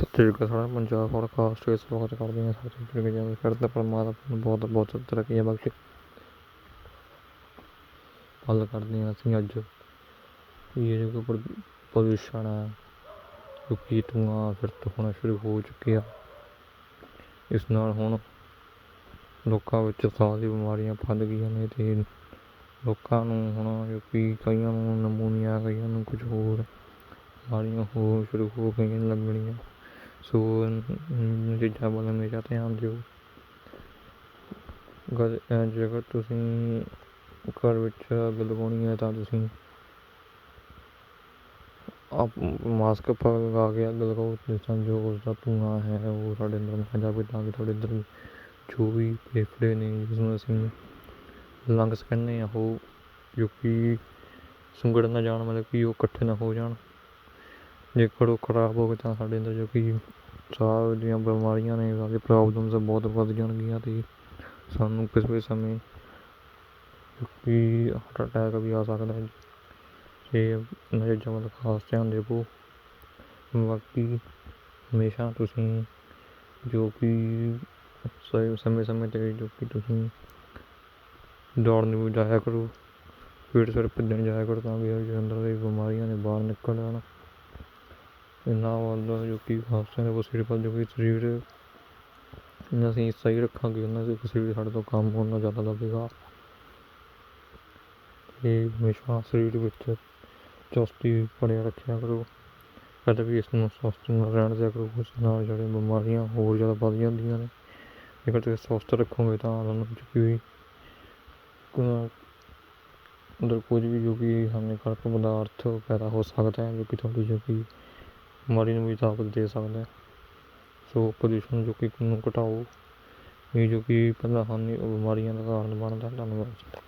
ਸਤਿ ਸ਼੍ਰੀ ਅਕਾਲ ਸਾਰਾ ਪੰਜਾਬ ਪੋਡਕਾਸਟ ਵਿੱਚ ਸਵਾਗਤ ਕਰਦੇ ਹਾਂ ਸਾਰੇ ਜਿਹੜੇ ਜਿਵੇਂ ਕਰਦਾ ਪਰਮਾਤਮਾ ਨੂੰ ਬਹੁਤ ਬਹੁਤ ਤਰੱਕੀਆਂ ਬਖਸ਼ੇ ਗੱਲ ਕਰਦੇ ਹਾਂ ਅਸੀਂ ਅੱਜ, ਵੀ ਇਹ ਜੋ ਪ੍ਰਦੂਸ਼ਣ ਹੈ, ਜੋ ਕਿ ਧੂੰਆਂ ਫਿਰ ਤੋਂ ਹੋਣਾ ਸ਼ੁਰੂ ਹੋ ਚੁੱਕਿਆ ਇਸ ਨਾਲ ਹੁਣ ਲੋਕਾਂ ਵਿੱਚ ਸਾਹ ਦੀ ਬਿਮਾਰੀਆਂ ਫੈਲ ਗਈਆਂ ਨੇ ਤੇ ਲੋਕਾਂ ਨੂੰ ਹੁਣ ਜੋ ਕਿ ਕਈਆਂ ਨੂੰ ਨਮੂਨੀਆ, ਕਈਆਂ ਨੂੰ ਕੁਝ ਹੋਰ ਬਿਮਾਰੀਆਂ ਹੋ ਸ਼ੁਰੂ ਹੋ ਗਈਆਂ ਲੱਗਣੀਆਂ। ਸੋ ਚੀਜ਼ਾਂ ਵੱਲ ਹਮੇਸ਼ਾ ਧਿਆਨ ਦਿਓ। ਅਗਰ ਜੇਕਰ ਤੁਸੀਂ ਘਰ ਵਿੱਚ ਅੱਗ ਲਗਾਉਣੀ ਹੈ ਤਾਂ ਤੁਸੀਂ ਆਪ ਮਾਸਕ ਪਾ ਲਗਾ ਕੇ ਅੱਗ ਲਗਾਓ ਜਿਸ ਨਾਲ ਜੋ ਉਸਦਾ ਧੂੰਆਂ ਹੈ, ਉਹ ਸਾਡੇ ਅੰਦਰ ਨਾ ਜਾਵੇ ਤਾਂ ਕਿ ਤੁਹਾਡੇ ਅੰਦਰ ਜੋ ਵੀ ਫੇਫੜੇ ਨੇ, ਜਿਸ ਨੂੰ ਅਸੀਂ ਲੰਗਸ ਕਹਿੰਦੇ ਹਾਂ, ਉਹ ਜੋ ਕਿ ਸੁੰਗੜ ਨਾ ਜਾਣ, ਮਤਲਬ ਕਿ ਉਹ ਇਕੱਠੇ ਨਾ ਹੋ ਜਾਣ। ਜੇਕਰ ਉਹ ਖਰਾਬ ਹੋ ਗਏ ਤਾਂ ਸਾਡੇ ਅੰਦਰ ਜੋ ਕਿ ਸਾਹ ਦੀਆਂ ਬਿਮਾਰੀਆਂ ਨੇ ਸਾਡੀ ਪ੍ਰੋਬਲਮਸ ਬਹੁਤ ਵੱਧ ਜਾਣਗੀਆਂ ਅਤੇ ਸਾਨੂੰ ਕਿਸੇ ਵੀ ਸਮੇਂ ਕਿ ਹਾਰਟ ਅਟੈਕ ਵੀ ਆ ਸਕਦਾ ਹੈ। ਤੇ ਇਹਨਾਂ ਚੀਜ਼ਾਂ ਵੱਲ ਖਾਸ ਧਿਆਨ ਦੇਵੋ ਬਾਕੀ ਹਮੇਸ਼ਾ ਤੁਸੀਂ ਜੋ ਕਿ ਸਹੀ ਸਮੇਂ ਸਮੇਂ 'ਤੇ ਜੋ ਕਿ ਤੁਸੀਂ ਦੌੜਨ ਵੀ ਜਾਇਆ ਕਰੋ ਸਵੇਰੇ ਸਵੇਰੇ ਭੱਜਣ ਜਾਇਆ ਕਰੋ ਤਾਂ ਕਿ ਜੋ ਅੰਦਰ ਦੀ ਬਿਮਾਰੀਆਂ ਨੇ ਬਾਹਰ ਨਿਕਲ ਜਾਣ। ਇਹਨਾਂ ਵੱਲ ਜੋ ਕਿ ਖਾਸ ਨੇ ਉਹ ਵੱਲ ਜੋ ਕਿ ਸਰੀਰ ਅਸੀਂ ਸਹੀ ਰੱਖਾਂਗੇ ਉਹਨਾਂ ਦੇ ਸਰੀਰ ਸਾਡੇ ਤੋਂ ਕੰਮ ਉਹਨਾਂ ਜ਼ਿਆਦਾ ਲੱਗੇਗਾ। ਤੇ ਹਮੇਸ਼ਾ ਸਰੀਰ ਵਿੱਚ ਚੁਸਤੀ ਬਣਿਆ ਰੱਖਿਆ ਕਰੋ। ਕਦੇ ਵੀ ਇਸ ਨੂੰ ਸਵਸਥ ਨਾਲ ਰਹਿਣ ਦਿਆ ਕਰੋ, ਉਸ ਨਾਲ ਜਿਹੜੇ ਬਿਮਾਰੀਆਂ ਹੋਰ ਜ਼ਿਆਦਾ ਵੱਧ ਜਾਂਦੀਆਂ ਨੇ। ਜੇਕਰ ਤੁਸੀਂ ਸਵਸਥ ਰੱਖੋਗੇ ਤਾਂ ਤੁਹਾਨੂੰ ਜੋ ਅੰਦਰ ਕੁਝ ਵੀ ਜੋ ਕਿ ਹਾਨੀਕਾਰਕ ਪਦਾਰਥ ਪੈਦਾ ਹੋ ਸਕਦਾ ਹੈ, ਜੋ ਕਿ ਤੁਹਾਡੀ ਜੋ ਕਿ ਬਿਮਾਰੀ ਨੂੰ ਵੀ ਤਾਕਤ ਦੇ ਸਕਦਾ ਸੋ ਪ੍ਰਦੂਸ਼ਣ ਜੋ ਕਿ ਨੂੰ ਘਟਾਓ, ਇਹ ਜੋ ਕਿ ਪਹਿਲਾਂ ਹਾਨੀ ਬਿਮਾਰੀਆਂ ਦਾ ਕਾਰਨ ਬਣਦਾ ਹੈ ਧੰਨਵਾਦ।